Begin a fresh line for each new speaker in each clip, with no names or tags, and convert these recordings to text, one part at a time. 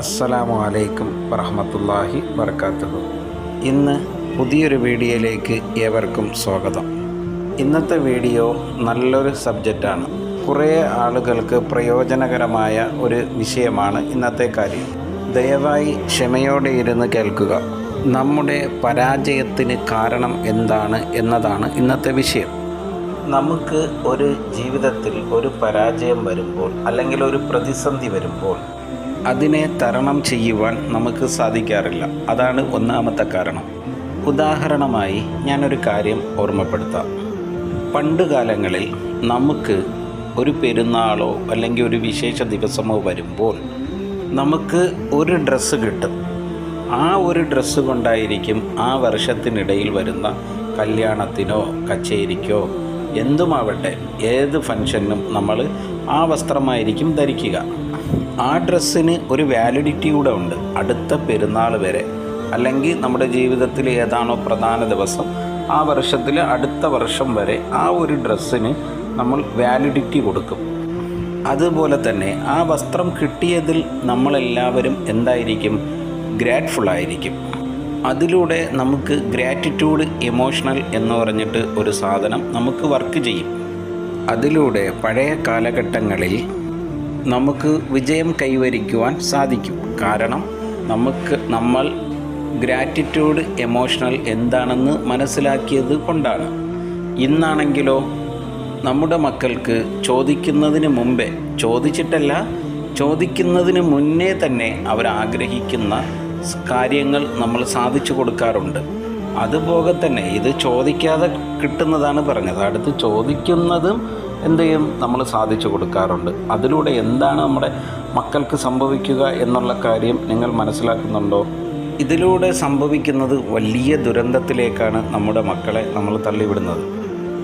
അസ്സലാമു അലൈക്കും വറഹമത്തല്ലാഹി വർക്കാത്തത് ഇന്ന് പുതിയൊരു വീഡിയോയിലേക്ക് ഏവർക്കും സ്വാഗതം. ഇന്നത്തെ വീഡിയോ നല്ലൊരു സബ്ജക്റ്റാണ്. കുറേ ആളുകൾക്ക് പ്രയോജനകരമായ ഒരു വിഷയമാണ് ഇന്നത്തെ കാര്യം. ദയവായി ക്ഷമയോടെ ഇരുന്ന് കേൾക്കുക. നമ്മുടെ പരാജയത്തിന് കാരണം എന്താണ് എന്നതാണ് ഇന്നത്തെ വിഷയം. നമുക്ക് ഒരു ജീവിതത്തിൽ ഒരു പരാജയം വരുമ്പോൾ അല്ലെങ്കിൽ ഒരു പ്രതിസന്ധി വരുമ്പോൾ അതിനെ തരണം ചെയ്യുവാൻ നമുക്ക് സാധിക്കാറില്ല. അതാണ് ഒന്നാമത്തെ കാരണം. ഉദാഹരണമായി ഞാനൊരു കാര്യം ഓർമ്മപ്പെടുത്താം. പണ്ടുകാലങ്ങളിൽ നമുക്ക് ഒരു പെരുന്നാളോ അല്ലെങ്കിൽ ഒരു വിശേഷ ദിവസമോ വരുമ്പോൾ നമുക്ക് ഒരു ഡ്രസ്സ് കിട്ടും. ആ ഒരു ഡ്രസ്സ് കൊണ്ടായിരിക്കും ആ വർഷത്തിനിടയിൽ വരുന്ന കല്യാണത്തിനോ കച്ചേരിക്കോ എന്തുമാവട്ടെ ഏത് ഫംഗ്ഷനും നമ്മൾ ആ വസ്ത്രമായിരിക്കും ധരിക്കുക. ആ ഡ്രസ്സിന് ഒരു വാലിഡിറ്റി കൂടെ ഉണ്ട്. അടുത്ത പെരുന്നാൾ വരെ അല്ലെങ്കിൽ നമ്മുടെ ജീവിതത്തിൽ ഏതാണോ പ്രധാന ദിവസം ആ വർഷത്തിൽ അടുത്ത വർഷം വരെ ആ ഒരു ഡ്രസ്സിന് നമ്മൾ വാലിഡിറ്റി കൊടുക്കും. അതുപോലെ തന്നെ ആ വസ്ത്രം കിട്ടിയതിൽ നമ്മളെല്ലാവരും എന്തായിരിക്കും? ഗ്രാറ്റ്ഫുൾ ആയിരിക്കും. അതിലൂടെ നമുക്ക് ഗ്രാറ്റിറ്റ്യൂഡ് ഇമോഷണൽ എന്ന് പറഞ്ഞിട്ട് ഒരു സാധനം നമുക്ക് വർക്ക് ചെയ്യും. അതിലൂടെ പഴയ കാലഘട്ടങ്ങളിൽ നമുക്ക് വിജയം കൈവരിക്കുവാൻ സാധിക്കും. കാരണം നമുക്ക് നമ്മൾ ഗ്രാറ്റിറ്റ്യൂഡ് എമോഷണൽ എന്താണെന്ന് മനസ്സിലാക്കിയത് കൊണ്ടാണ്. ഇന്നാണെങ്കിലോ നമ്മുടെ മക്കൾക്ക് ചോദിക്കുന്നതിന് മുമ്പേ ചോദിച്ചിട്ടല്ല ചോദിക്കുന്നതിന് മുന്നേ തന്നെ അവർ ആഗ്രഹിക്കുന്ന കാര്യങ്ങൾ നമ്മൾ സാധിച്ചു കൊടുക്കാറുണ്ട്. അതുപോലെ തന്നെ ഇത് ചോദിക്കാതെ കിട്ടുന്നതാണ് പറഞ്ഞത്. അടുത്ത് ചോദിക്കുന്നതും എന്ത് ചെയ്യും? നമ്മൾ സാധിച്ചു കൊടുക്കാറുണ്ട്. അതിലൂടെ എന്താണ് നമ്മുടെ മക്കൾക്ക് സംഭവിക്കുക എന്നുള്ള കാര്യം നിങ്ങൾ മനസ്സിലാക്കുന്നുണ്ടോ? ഇതിലൂടെ സംഭവിക്കുന്നത് വലിയ ദുരന്തത്തിലേക്കാണ് നമ്മുടെ മക്കളെ നമ്മൾ തള്ളിവിടുന്നത്.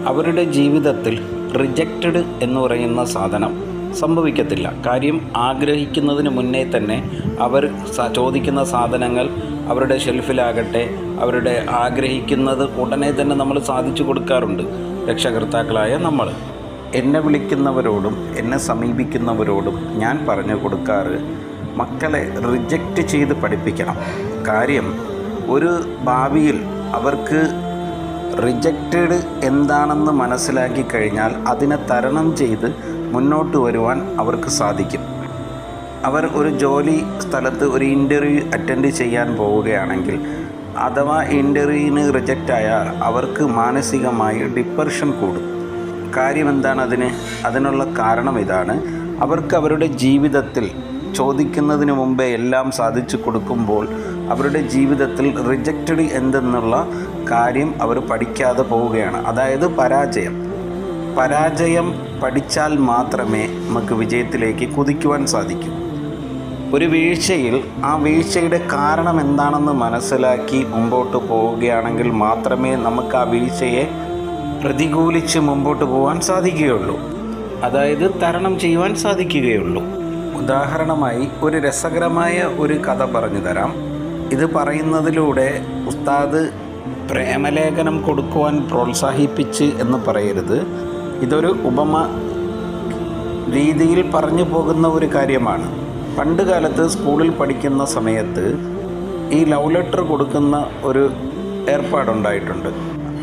അവരുടെ ജീവിതത്തിൽ റിജക്റ്റഡ് എന്ന് പറയുന്ന സാധനം സംഭവിക്കത്തില്ല. കാര്യം ആഗ്രഹിക്കുന്നതിന് മുന്നേ തന്നെ അവർ ചോദിക്കുന്ന സാധനങ്ങൾ അവരുടെ ഷെൽഫിലാകട്ടെ അവരുടെ ആഗ്രഹിക്കുന്നത് ഉടനെ തന്നെ നമ്മൾ സാധിച്ചു കൊടുക്കാറുണ്ട്. രക്ഷകർത്താക്കളായ നമ്മൾ. എന്നെ വിളിക്കുന്നവരോടും എന്നെ സമീപിക്കുന്നവരോടും ഞാൻ പറഞ്ഞു കൊടുക്കാറ് മക്കളെ റിജക്റ്റ് ചെയ്ത് പഠിപ്പിക്കണം. കാര്യം ഒരു ഭാവിയിൽ അവർക്ക് റിജക്റ്റഡ് എന്താണെന്ന് മനസ്സിലാക്കി കഴിഞ്ഞാൽ അതിനെ തരണം ചെയ്ത് മുന്നോട്ട് വരുവാൻ അവർക്ക് സാധിക്കും. അവർ ഒരു ജോലി സ്ഥലത്ത് ഒരു ഇന്റർവ്യൂ അറ്റൻഡ് ചെയ്യാൻ പോവുകയാണെങ്കിൽ അഥവാ ഇന്റർവ്യൂവിന് റിജക്റ്റ് ആയാൽ അവർക്ക് മാനസികമായി ഡിപ്രഷൻ കൂടും. കാര്യം എന്താണ് അതിന്? അതിനുള്ള കാരണം ഇതാണ്. അവർക്ക് അവരുടെ ജീവിതത്തിൽ ചോദിക്കുന്നതിന് മുമ്പേ എല്ലാം സാധിച്ചു കൊടുക്കുമ്പോൾ അവരുടെ ജീവിതത്തിൽ റിജക്റ്റഡ് എന്തെന്നുള്ള കാര്യം അവർ പഠിക്കാതെ പോവുകയാണ്. അതായത് പരാജയം. പരാജയം പഠിച്ചാൽ മാത്രമേ നമുക്ക് വിജയത്തിലേക്ക് കുതിക്കുവാൻ സാധിക്കൂ. ഒരു വീഴ്ചയിൽ ആ വീഴ്ചയുടെ കാരണം എന്താണെന്ന് മനസ്സിലാക്കി മുമ്പോട്ട് പോവുകയാണെങ്കിൽ മാത്രമേ നമുക്ക് ആ വീഴ്ചയെ പ്രതികൂലിച്ച് മുമ്പോട്ട് പോകാൻ സാധിക്കുകയുള്ളൂ. അതായത് തരണം ചെയ്യുവാൻ സാധിക്കുകയുള്ളൂ. ഉദാഹരണമായി ഒരു രസകരമായ ഒരു കഥ പറഞ്ഞു തരാം. ഇത് പറയുന്നതിലൂടെ ഉസ്താദ് പ്രേമലേഖനം കൊടുക്കുവാൻ പ്രോത്സാഹിപ്പിച്ച് എന്ന് പറയരുത്. ഇതൊരു ഉപമ രീതിയിൽ പറഞ്ഞു പോകുന്ന ഒരു കാര്യമാണ്. പണ്ട് കാലത്ത് സ്കൂളിൽ പഠിക്കുന്ന സമയത്ത് ഈ ലവ് ലെറ്റർ കൊടുക്കുന്ന ഒരു ഏർപ്പാടുണ്ടായിട്ടുണ്ട്.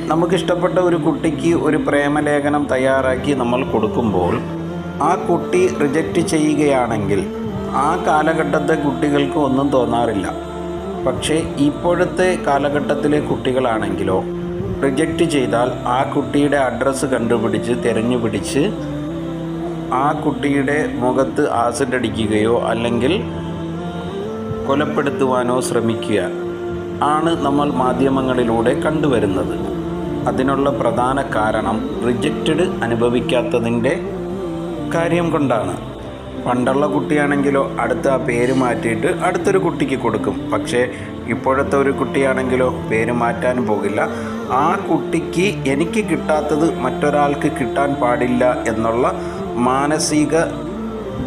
നമുക്കിഷ്ടപ്പെട്ട ഒരു കുട്ടിക്ക് ഒരു പ്രേമലേഖനം തയ്യാറാക്കി നമ്മൾ കൊടുക്കുമ്പോൾ ആ കുട്ടി റിജക്റ്റ് ചെയ്യുകയാണെങ്കിൽ ആ കാലഘട്ടത്തെ കുട്ടികൾക്ക് ഒന്നും തോന്നാറില്ല. പക്ഷേ ഇപ്പോഴത്തെ കാലഘട്ടത്തിലെ കുട്ടികളാണെങ്കിലോ റിജക്റ്റ് ചെയ്താൽ ആ കുട്ടിയുടെ അഡ്രസ്സ് കണ്ടുപിടിച്ച് തിരഞ്ഞു പിടിച്ച് ആ കുട്ടിയുടെ മുഖത്ത് ആസിഡ് അടിക്കുകയോ അല്ലെങ്കിൽ കൊലപ്പെടുത്തുവാനോ ശ്രമിക്കുക ആണ് നമ്മൾ മാധ്യമങ്ങളിലൂടെ കണ്ടുവരുന്നത്. അതിനുള്ള പ്രധാന കാരണം റിജക്റ്റഡ് അനുഭവിക്കാത്തതിന്റെ കാര്യം കൊണ്ടാണ്. പണ്ടുള്ള കുട്ടിയാണെങ്കിലോ അടുത്ത ആ പേര് മാറ്റിയിട്ട് അടുത്തൊരു കുട്ടിക്ക് കൊടുക്കും. പക്ഷേ ഇപ്പോഴത്തെ ഒരു കുട്ടിയാണെങ്കിലോ പേര് മാറ്റാൻ പോകില്ല. ആ കുട്ടിക്ക് എനിക്ക് കിട്ടാത്തത് മറ്റൊരാൾക്ക് കിട്ടാൻ പാടില്ല എന്നുള്ള മാനസിക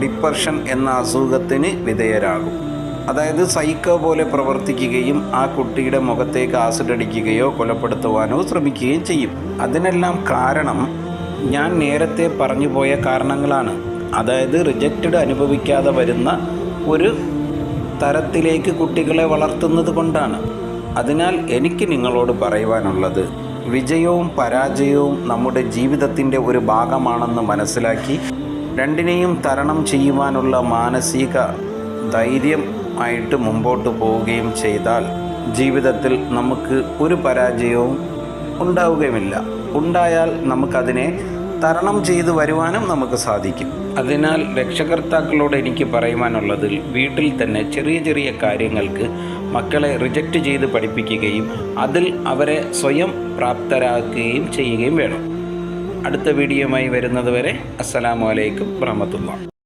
ഡിപ്രഷൻ എന്ന അസുഖത്തിന് വിധേയരാകും. അതായത് സൈക്കോ പോലെ പ്രവർത്തിക്കുകയും ആ കുട്ടിയുടെ മുഖത്തേക്ക് ആസിഡ് അടിക്കുകയോ കൊലപ്പെടുത്തുവാനോ ശ്രമിക്കുകയും ചെയ്യും. അതിനെല്ലാം കാരണം ഞാൻ നേരത്തെ പറഞ്ഞു പോയ കാരണങ്ങളാണ്. അതായത് റിജക്റ്റഡ് അനുഭവിക്കാതെ വരുന്ന ഒരു തരത്തിലേക്ക് കുട്ടികളെ വളർത്തുന്നത് കൊണ്ടാണ്. അതിനാൽ എനിക്ക് നിങ്ങളോട് പറയുവാനുള്ളത് വിജയവും പരാജയവും നമ്മുടെ ജീവിതത്തിന്റെ ഒരു ഭാഗമാണെന്ന് മനസ്സിലാക്കി രണ്ടിനെയും തരണം ചെയ്യുവാനുള്ള മാനസിക ധൈര്യം ആയിട്ട് മുമ്പോട്ട് പോവുകയും ചെയ്താൽ ജീവിതത്തിൽ നമുക്ക് ഒരു പരാജയവും ഉണ്ടാവുകയുമില്ല. ഉണ്ടായാൽ നമുക്കതിനെ തരണം ചെയ്തു വരുവാനും നമുക്ക് സാധിക്കും. അതിനാൽ രക്ഷകർത്താക്കളോട് എനിക്ക് പറയുവാനുള്ളതിൽ വീട്ടിൽ തന്നെ ചെറിയ ചെറിയ കാര്യങ്ങൾക്ക് മക്കളെ റിജക്റ്റ് ചെയ്ത് പഠിപ്പിക്കുകയും അതിൽ അവരെ സ്വയം പ്രാപ്തരാക്കുകയും ചെയ്യുകയും വേണം. അടുത്ത വീഡിയോയുമായി വരുന്നത് വരെ അസ്സലാമു അലൈക്കും വറഹമത്തുള്ള